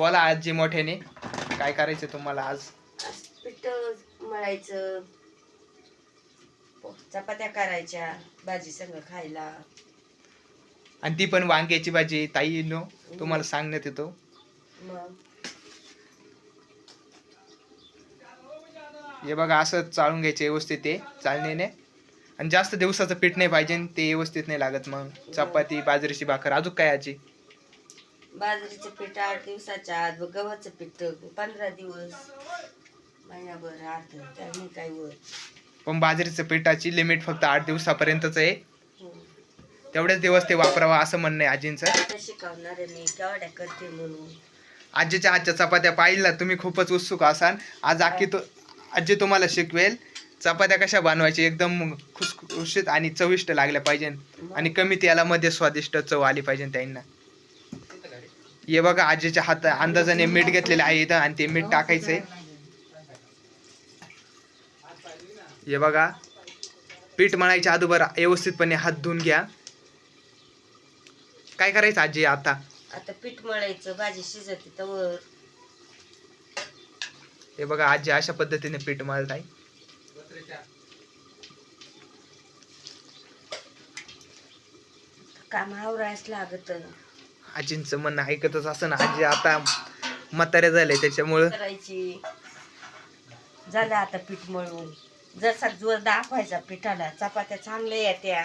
बोला आजी मोठ्याने. काय करायचं तुम्हाला आज? पीठ मळायचं. चपात्या करायच्या भाजी संग खायला. आणि ती पण वांग्याची भाजी ताई नो तुम्हाला सांगण्यात येतो. मग? हे बघा असं चाळून घ्यायचे व्यवस्थित ते चालणीने आणि जास्त दिवसाचं पीठ नाही पाहिजे ते व्यवस्थित नाही लागत मग. चपाती बाजरीची भाकर अजून काय आजी? बाजरीचं पीठ आठ दिवसाच्या आत गव्हाचं पीठ पंधरा दिवस महिनाभर आठ त्याने काय वर पण बाजरीचं पिठाची लिमिट फक्त आठ दिवसापर्यंतच आहे? हम्म. तेवढेच दिवस ते वापरावा असं म्हणणं आहे आजींचं? आता शिकवणार आहे मी केवढ्या करते म्हणून. आजीच्या आजच्या चपात्या पाहिल्या तुम्ही खूपच उत्सुक असाल. आज आखी तो आजी तुम्हाला शिकवेल. चपात्या कशा बनवायची एकदम खुसखुशीत आणि चविष्ट लागल्या पाहिजे आणि कमी तेलामध्ये स्वादिष्ट चव आली पाहिजे त्यांना हे बघा आजीच्या हात अंदाजाने मीठ घेतलेलं आहे इथं आणि ते मीठ टाकायचंय. हे बघा पीठ मळायच्या अगोदर व्यवस्थितपणे हात धुवून घ्या. काय करायचं आजी आता? आता पीठ मळायचं भाजी शिजते तर हे बघा आजी अशा पद्धतीने पीठ मळत आहे काम आवरायच लागत. आजींचं म्हणणं ऐकतच असं ना आजी आता म्हाताऱ्या झाले त्याच्यामुळं. करायची झालं आता पीठ मळून. जसा जोर दाखवायचा पिठाला चपात्या चांगल्या येत्या.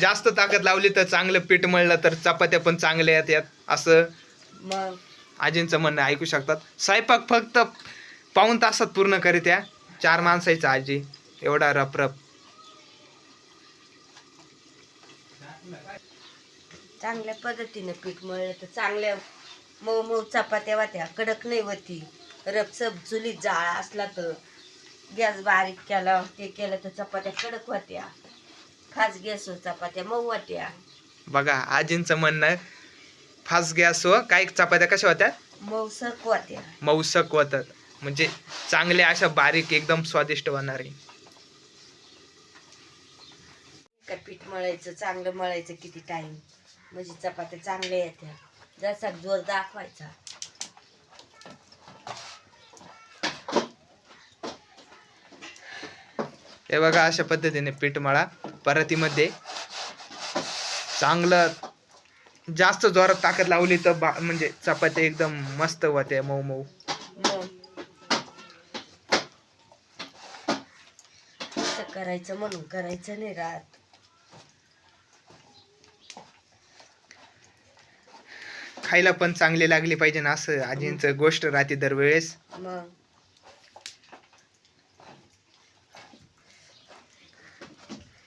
जास्त ताकद लावली तर चांगलं पीठ मळलं तर चपात्या पण चांगल्या येतात असं मग? आजींचं म्हणणं ऐकू शकतात. स्वयंपाक फक्त पाऊन तासात पूर्ण करीत्या. चार माणसाचा आजी. एवढा रपरप. चांगल्या पद्धतीने पीठ मळलं तर चांगल्या मऊ मऊ चपात्या वात्या कडक नाही होती. रपसप चुलीत जाळ असला तर. गॅस बारीक केला ते केलं तर चपात्या कडक होत्या. खास गॅसवर चपात्या मऊ होत्या. बघा आजींचं म्हणणं फास्ट गॅस व काही चपात्या कशा होत्या? मऊ सरक होत्या. मौसक होतात. म्हणजे चांगल्या अशा बारीक एकदम स्वादिष्ट होणार. आहे का पीठ मळायचं चांगलं मळायचं किती टाइम म्हणजे चपात्या चांगल्या येत्या. जसा जोर दाखवायचा. हे बघा अशा पद्धतीने पीठ मळा. परतीमध्ये चांगलं जास्त जोरात ताकद लावली तर बा म्हणजे चपात्या एकदम मस्त होते मऊ मऊ. करायचं म्हणून करायचं नाही राहत. खायला पण चांगली लागली पाहिजे ना असं आजींचं गोष्ट राहते दरवेळेस. मग.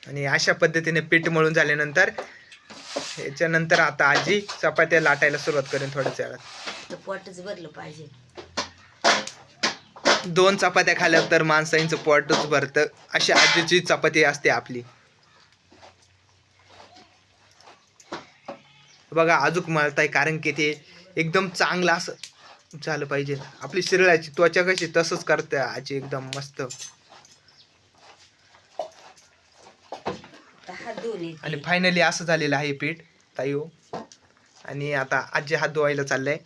आणि अशा पद्धतीने पीठ मळून झाल्यानंतर याच्यानंतर आता आजी चपात्या लाटायला सुरुवात करेन थोड्याच वेळात. तर पोटच भरलं पाहिजे. दोन चपात्या खाल्ल्या तर माणसांचं पोटच भरतं. अशी आजीची चपाती असते आपली. बघा अजूक मळताय कारण की ते एकदम चांगलं असं झालं पाहिजे. आपली शरीराची त्वचा कशी तसंच करते आजी एकदम मस्त. आणि फायनली असं झालेलं आहे पीठ ताई हो. आणि आता आजी हात धुवायला चाललंय.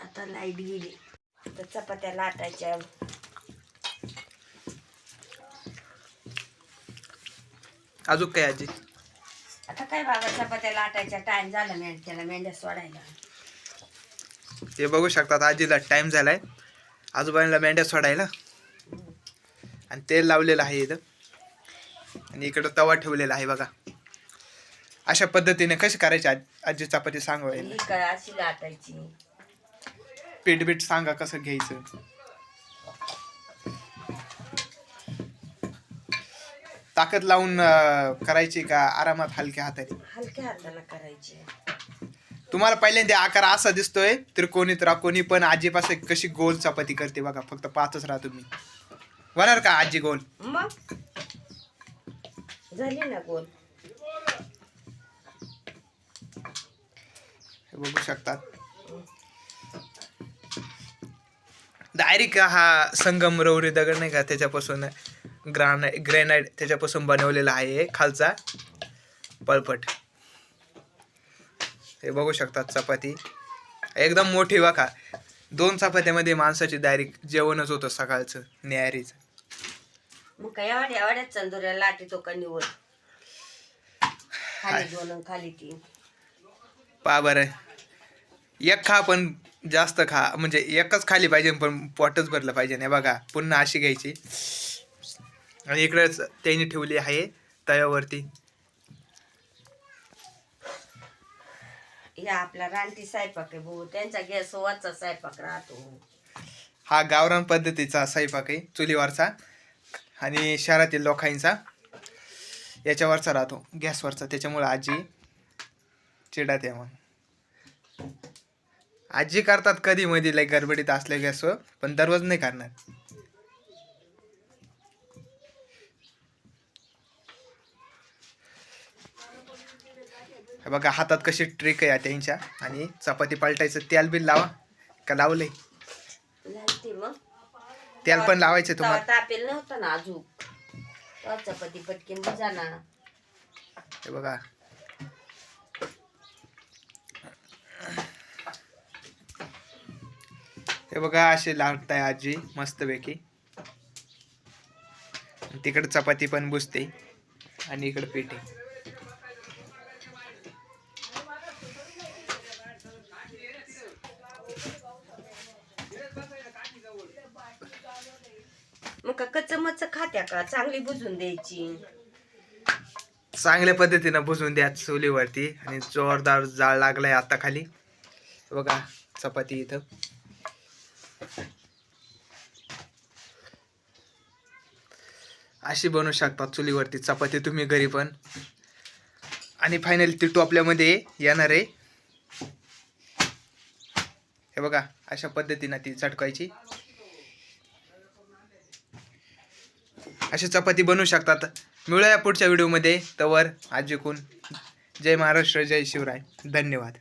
आता लाइट गेली. आता चपात्या लाटायच्या. अजून काय आजी? काय बाबा चपात्या लाटायच्या? टाइम झाला मेंढ त्याला मेंढ्या सोडायला. ते बघू शकतात आजीला टाइम झालाय. आजोबांना मेंढ्या सोडायला. आणि तेल लावलेलं आहे इथं. आणि इकडं तवा ठेवलेला आहे बघा. अशा पद्धतीने कशी करायची आज आजी चपाती सांगा ही काय अशी लाटायची. पीठ बीठ सांगा कसं घ्यायचं. ताकद लावून करायची का? आरामात हलक्या हाताने? हलक्या हाताला करायची. तुम्हाला पहिल्यांदा आकार असा दिसतोय त्रिकोणी त्रिकोणी पण आजीपासून कशी गोल चपाती करते बघा फक्त पाहतच राहा तुम्ही. होणार का आजी गोल? मग? झाली ना गोल. हे बघू शकतात डायरेक्ट हा संगम रवरी दगड नाही का त्याच्यापासून? ग्रानाइट ग्रॅनाइट त्याच्यापासून बनवलेला आहे खालचा पळपट. हे बघू शकतात चपाती. एकदम मोठी वाखा दोन चपात्यामध्ये माणसाची डायरेक्ट जेवणच होतं सकाळचं न्यारीचं मग काय एवढ्या एवढ्याच चंदुऱ्या लाटी तो का निवड खाली दोन आणि खाली तीन. पा बरं. एक खा पण जास्त खा. म्हणजे एकच खाली पाहिजे पण पोटच भरलं पाहिजे नाही बघा. पुन्हा अशी घ्यायची. आणि इकडेच त्यांनी ठेवली आहे तव्यावरती. या आपला रानटी स्वयंपाक आहे भाऊ. त्यांचा गॅस वरचा स्वयंपाक राहतो. हा गावरान पद्धतीचा स्वयंपाक आहे चुलीवरचा आणि शहरातील लोकांचा. याच्यावरचा राहतो गॅसवरचा त्याच्यामुळे आजी चिडात आहे मग. आजी करतात कधी मध्ये लय गडबडीत असल्या गॅसवर पण दररोज नाही करणार. बघा हातात कशी ट्रिक आहे त्यांच्या. आणि चपाती पलटायचं तेल बिल लावा. का लावलंय? मग तेल पण लावायचं तवा तुम्हाला तापेल नव्हतं ना अजून. तवा चपाती पटकीन जाणार. हे बघा. हे बघा असे लागताय आजी मस्तपैकी. तिकडे चपाती पण बुजते आणि इकडे पीठ मग का कच्च खात्या का? चांगली बुजून द्यायची. चांगल्या पद्धतीनं बुजवून द्या चुलीवरती. आणि जोरदार जाळ लागलाय आता खाली. बघा चपाती इथं. अशी बनवू शकता चुलीवरती चपाती तुम्ही घरी पण. आणि फायनली ती टोपल्यामध्ये येणार आहे. हे बघा अशा पद्धतीनं ती चटकायची. अशी चपाती बनवू शकतात. मिळूया पुढच्या व्हिडिओमध्ये तवर आजीकून. जय महाराष्ट्र जय शिवराय. धन्यवाद.